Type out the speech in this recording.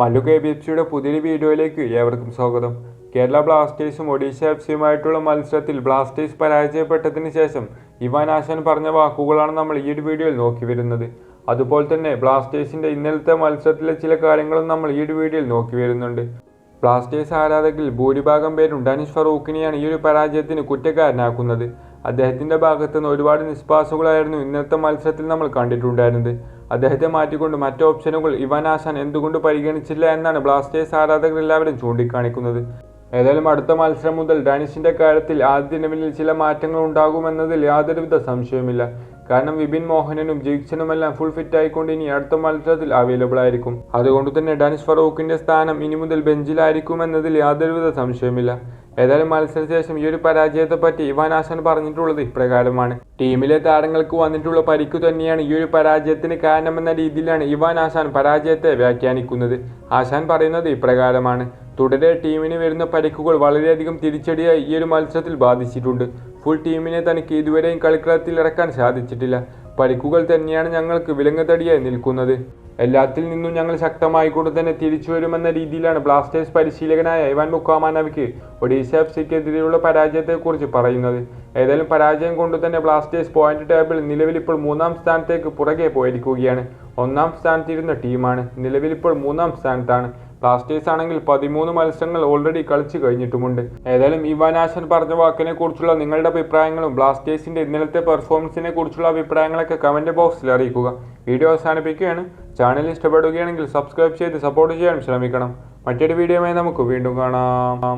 Mallu K B F സിയുടെ പുതിയൊരു വീഡിയോയിലേക്ക് ഏവർക്കും സ്വാഗതം. കേരള ബ്ലാസ്റ്റേഴ്സും ഒഡീഷ എഫ് സിയുമായിട്ടുള്ള മത്സരത്തിൽ ബ്ലാസ്റ്റേഴ്സ് പരാജയപ്പെട്ടതിന് ശേഷം ഇവാൻ ആശാൻ പറഞ്ഞ വാക്കുകളാണ് നമ്മൾ ഈ ഒരു വീഡിയോയിൽ നോക്കി വരുന്നത്. അതുപോലെ തന്നെ ബ്ലാസ്റ്റേഴ്സിന്റെ ഇന്നലത്തെ മത്സരത്തിലെ ചില കാര്യങ്ങളും നമ്മൾ ഈ ഒരു വീഡിയോയിൽ നോക്കി വരുന്നുണ്ട്. ബ്ലാസ്റ്റേഴ്സ് ആരാധകരിൽ ഭൂരിഭാഗം പേരും ഡാനിഷ് ഫറൂഖിനെയാണ് ഈ ഒരു പരാജയത്തിന് കുറ്റക്കാരനാക്കുന്നത്. അദ്ദേഹത്തിന്റെ ഭാഗത്തുനിന്ന് ഒരുപാട് നിസ്പാസുകളായിരുന്നു ഇന്നത്തെ മത്സരത്തിൽ നമ്മൾ കണ്ടിട്ടുണ്ടായിരുന്നത്. അദ്ദേഹത്തെ മാറ്റിക്കൊണ്ട് മറ്റ് ഓപ്ഷനുകൾ ഇവനാശാൻ എന്തുകൊണ്ട് പരിഗണിച്ചില്ല എന്നാണ് ബ്ലാസ്റ്റേഴ്സ് ആരാധകർ എല്ലാവരും ചൂണ്ടിക്കാണിക്കുന്നത്. ഏതായാലും അടുത്ത മത്സരം മുതൽ ഡാനിഷിന്റെ കാര്യത്തിൽ ആദ്യ നിലവിൽ ചില മാറ്റങ്ങൾ ഉണ്ടാകുമെന്നതിൽ യാതൊരുവിധ സംശയവുമില്ല. കാരണം വിപിൻ മോഹനനും എല്ലാം ഫുൾ ഫിറ്റ് ആയിക്കൊണ്ട് ഇനി അടുത്ത മത്സരത്തിൽ അവൈലബിൾ ആയിരിക്കും. അതുകൊണ്ട് തന്നെ ഡാനിഷ് ഫറൂഖിന്റെ സ്ഥാനം ഇനി മുതൽ ബെഞ്ചിലായിരിക്കുമെന്നതിൽ യാതൊരുവിധ സംശയവുമില്ല. ഏതായാലും മത്സരത്തിന് ശേഷം ഈ ഒരു പരാജയത്തെ പറ്റി ഇവാൻ ആശാൻ പറഞ്ഞിട്ടുള്ളത് ഇപ്രകാരമാണ്. ടീമിലെ താരങ്ങൾക്ക് വന്നിട്ടുള്ള പരിക്ക് തന്നെയാണ് ഈ ഒരു പരാജയത്തിന് കാരണമെന്ന രീതിയിലാണ് ഇവാൻ ആശാൻ പരാജയത്തെ വ്യാഖ്യാനിക്കുന്നത്. ആശാൻ പറയുന്നത് ഇപ്രകാരമാണ്. തുടരെ ടീമിന് വരുന്ന പരിക്കുകൾ വളരെയധികം തിരിച്ചടിയായി ഈ ഒരു മത്സരത്തിൽ ബാധിച്ചിട്ടുണ്ട്. ഫുൾ ടീമിനെ തനിക്ക് ഇതുവരെയും കളിക്കളത്തിൽ ഇറക്കാൻ സാധിച്ചിട്ടില്ല. പരിക്കുകൾ തന്നെയാണ് ഞങ്ങൾക്ക് വിലങ്ങുതടിയായി നിൽക്കുന്നത്. എല്ലാത്തിൽ നിന്നും ഞങ്ങൾ ശക്തമായി ശക്തമായിക്കൊണ്ട് തന്നെ തിരിച്ചു വരുമെന്ന രീതിയിലാണ് ബ്ലാസ്റ്റേഴ്സ് പരിശീലകനായ ഐവാൻ മുക്കാമാനവിക്ക് ഒഡീഷ എഫ് സിക്കെതിരെയുള്ള പരാജയത്തെക്കുറിച്ച് പറയുന്നത്. ഏതായാലും പരാജയം കൊണ്ട് തന്നെ ബ്ലാസ്റ്റേഴ്സ് പോയിന്റ് ടേബിൾ നിലവിൽ ഇപ്പോൾ മൂന്നാം സ്ഥാനത്തേക്ക് പുറകെ പോയിരിക്കുകയാണ്. ഒന്നാം സ്ഥാനത്തിരുന്ന ടീമാണ്. നിലവിൽ ഇപ്പോൾ മൂന്നാം സ്ഥാനത്താണ്. ബ്ലാസ്റ്റേഴ്സ് ആണെങ്കിൽ പതിമൂന്ന് മത്സരങ്ങൾ ഓൾറെഡി കളിച്ചു കഴിഞ്ഞിട്ടുമുണ്ട്. ഏതായാലും ഇവാനാശൻ പറഞ്ഞ വാക്കിനെ കുറിച്ചുള്ള നിങ്ങളുടെ അഭിപ്രായങ്ങളും ബ്ലാസ്റ്റേഴ്സിന്റെ ഇന്നലത്തെ പെർഫോമൻസിനെ കുറിച്ചുള്ള അഭിപ്രായങ്ങളൊക്കെ കമന്റ് ബോക്സിൽ അറിയിക്കുക. വീഡിയോ അവസാനിപ്പിക്കുകയാണ്. ചാനൽ ഇഷ്ടപ്പെടുകയാണെങ്കിൽ സബ്സ്ക്രൈബ് ചെയ്ത് സപ്പോർട്ട് ചെയ്യാൻ ശ്രമിക്കണം. മറ്റൊരു വീഡിയോയുമായി നമുക്ക് വീണ്ടും കാണാം.